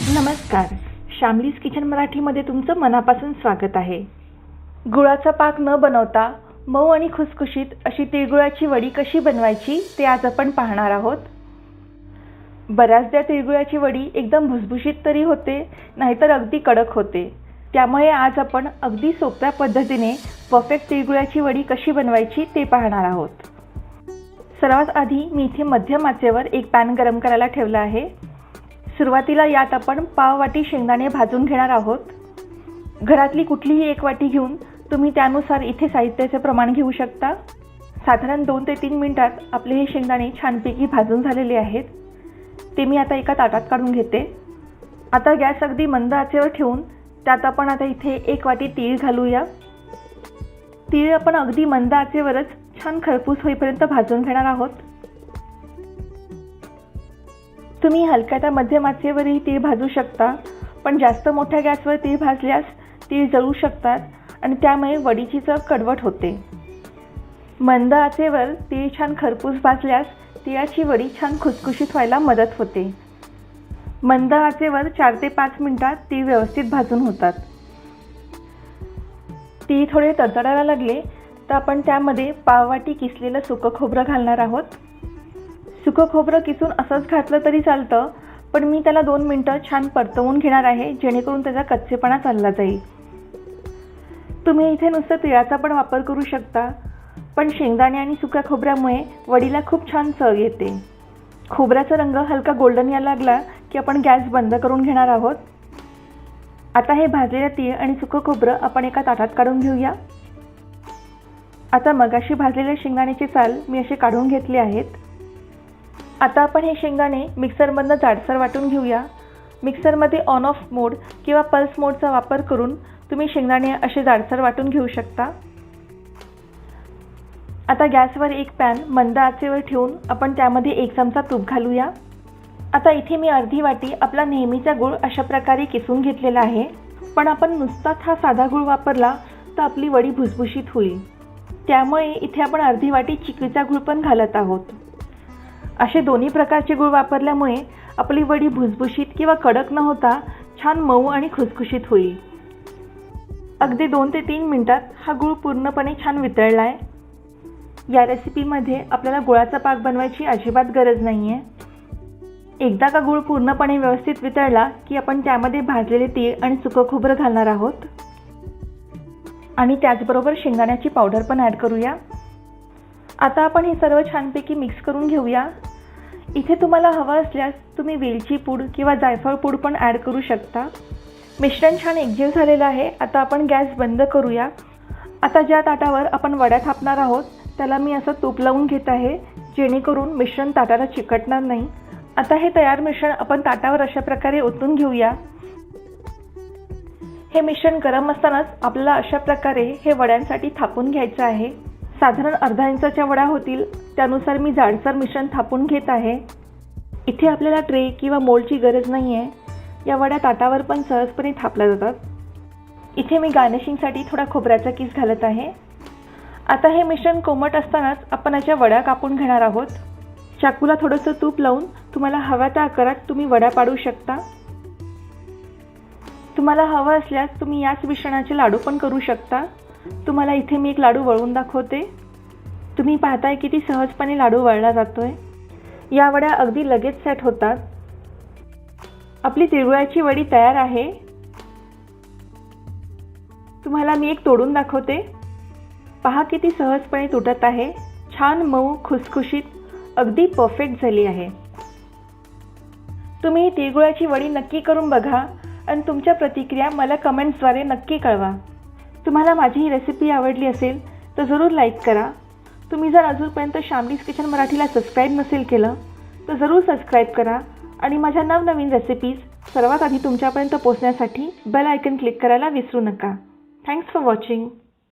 नमस्कार. शामलीज किचन मराठीमध्ये तुमचं मनापासून स्वागत आहे. गुळाचा पाक न बनवता मऊ आणि खुसखुशीत अशी तिळगुळाची वडी कशी बनवायची ते आज आपण पाहणार आहोत. बऱ्याचदा तिळगुळाची वडी एकदम भुसभुशीत तरी होते नाहीतर अगदी कडक होते. त्यामुळे आज आपण अगदी सोप्या पद्धतीने परफेक्ट तिळगुळाची वडी कशी बनवायची ते पाहणार आहोत. सर्वात आधी मी इथे मध्यम आचेवर एक पॅन गरम करायला ठेवला आहे. सुरुवातीला यात आपण पाव वाटी शेंगदाणे भाजून घेणार आहोत. घरातली कुठलीही एक वाटी घेऊन तुम्ही त्यानुसार इथे साहित्याचे प्रमाण घेऊ शकता. साधारण दोन ते तीन मिनटात आपले हे शेंगदाणे छानपैकी भाजून झालेले आहेत. ते मी आता एका ताटात काढून घेते. आता गॅस अगदी मंद आचेवर ठेवून त्यात आपण आता इथे एक वाटी तीळ घालूया. तीळ आपण अगदी मंद आचेवरच छान खरपूस होईपर्यंत भाजून घेणार आहोत. तुम्ही हलक्या त्या मध्यम आचेवरही तीळ भाजू शकता पण जास्त मोठ्या गॅसवर तीळ भाजल्यास तीळ जळू शकतात आणि त्यामुळे वडीची चव कडवट होते. मंद आचेवर तीळ छान खरपूस भाजल्यास तिळाची वडी छान खुसखुशीत व्हायला मदत होते. मंद आचेवर चार ते पाच मिनिटात तीळ व्यवस्थित भाजून होतात. तीळ थोडे तडतडायला लागले तर आपण त्यामध्ये पाववाटी किसलेलं सुकं खोबरं घालणार आहोत. सुकं खोबरं किसून असंच घातलं तरी चालतं पण मी त्याला दोन मिनटं छान परतवून घेणार आहे जेणेकरून त्याचा कच्चेपणा चालला जाईल. तुम्ही इथे नुसतं तिळाचा पण वापर करू शकता पण शेंगदाणे आणि सुक्या खोबऱ्यामुळे वडीला खूप छान चव येते. खोबऱ्याचा रंग हलका गोल्डन यायला लागला की आपण गॅस बंद करून घेणार आहोत. आता हे भाजलेलं तीळ आणि सुकं खोबरं आपण एका ताटात काढून घेऊया. आता मगाशी भाजलेले शेंगदाण्याचे साल मी असे काढून घेतले आहेत. आता आपण हे शेंगदाणे मिक्सरमधनं जाडसर वाटून घेऊया. मिक्सरमध्ये ऑन ऑफ मोड किंवा पल्स मोडचा वापर करून तुम्ही शेंगदाणे असे जाडसर वाटून घेऊ शकता. आता गॅसवर एक पॅन मंद आचेवर ठेवून आपण त्यामध्ये एक चमचा तूप घालूया. आता इथे मी अर्धी वाटी आपला नेहमीचा गूळ अशा प्रकारे किसून घेतलेला आहे. पण आपण नुसताच हा साधा गूळ वापरला तर आपली वडी भुसभुशीत होईल. त्यामुळे इथे आपण अर्धी वाटी चिकीचा गूळ पण घालत आहोत. असे दोन्ही प्रकारचे गूळ वापरल्यामुळे आपली वडी भुसभुशीत किंवा कडक न होता छान मऊ आणि खुसखुशीत होईल. अगदी दोन ते तीन मिनटात हा गूळ पूर्णपणे छान वितळला आहे या रेसिपीमध्ये आपल्याला गुळाचा पाक बनवायची अजिबात गरज नाही आहे एकदा का गूळ पूर्णपणे व्यवस्थित वितळला की आपण त्यामध्ये भाजलेले तीळ आणि सुकं खोबरं घालणार आहोत. आणि त्याचबरोबर शेंगदाण्याची पावडर पण ॲड करूया. आता आपण हे सर्व छानपैकी मिक्स करून घेऊया. इथे तुम्हाला हवं असल्यास तुम्ही वेलची पूड किंवा जायफळ पूड पण ॲड करू शकता. मिश्रण छान एकजीव झालेलं आहे. आता आपण गॅस बंद करूया. आता ज्या ताटावर आपण वड्या थापणार आहोत त्याला मी असं तूप लावून घेत आहे जेणेकरून मिश्रण ताटाला चिकटणार नाही. आता हे तयार मिश्रण आपण ताटावर अशा प्रकारे ओतून घेऊया. हे मिश्रण गरम असतानाच आपल्याला अशा प्रकारे हे वड्यांसाठी थापून घ्यायचं आहे. साधारण अर्धा इंचाच्या वड्या होतील. त्यानुसार मी जाडसर मिश्रण थापून घेत आहे. इथे आपल्याला ट्रे किंवा मोलची गरज नाही आहे या वड्या ताटावर पण सहजपणे थापल्या जातात. इथे मी गार्निशिंगसाठी थोडा खोबऱ्याचा किस घालत आहे. आता हे मिश्रण कोमट असतानाच आपण याच्या वड्या कापून घेणार आहोत. चाकूला थोडंसं तूप लावून तुम्हाला हव्या त्या आकारात तुम्ही वड्या पाडू शकता. तुम्हाला हवं असल्यास तुम्ही याच मिश्रणाचे लाडू पण करू शकता. तुम्हाला इथे मी एक लाडू वळवून दाखवते. तुम्ही पाहताय किती सहजपणे लाडू वळला जातोय. या वड्या अगदी लगेच सेट होतात. आपली तिळगुळाची वडी तयार आहे. तुम्हाला मी एक तोडून दाखवते. पहा किती सहजपणे तुटत आहे. छान मऊ खुसखुशीत अगदी परफेक्ट झाली आहे. तुम्ही तिळगुळाची वडी नक्की करून बघा आणि तुमच्या प्रतिक्रिया मला कमेंट्सद्वारे नक्की कळवा. तुम्हाला माझी ही रेसिपी आवडली असेल तर जरूर लाईक करा. तुम्ही जर अजूनपर्यंत शामलीज किचन मराठीला सबस्क्राईब नसेल केलं तर जरूर सबस्क्राईब करा आणि माझ्या नवनवीन रेसिपीज सर्वात आधी तुमच्यापर्यंत पोचण्यासाठी बेल आयकन क्लिक करायला विसरू नका. Thanks for watching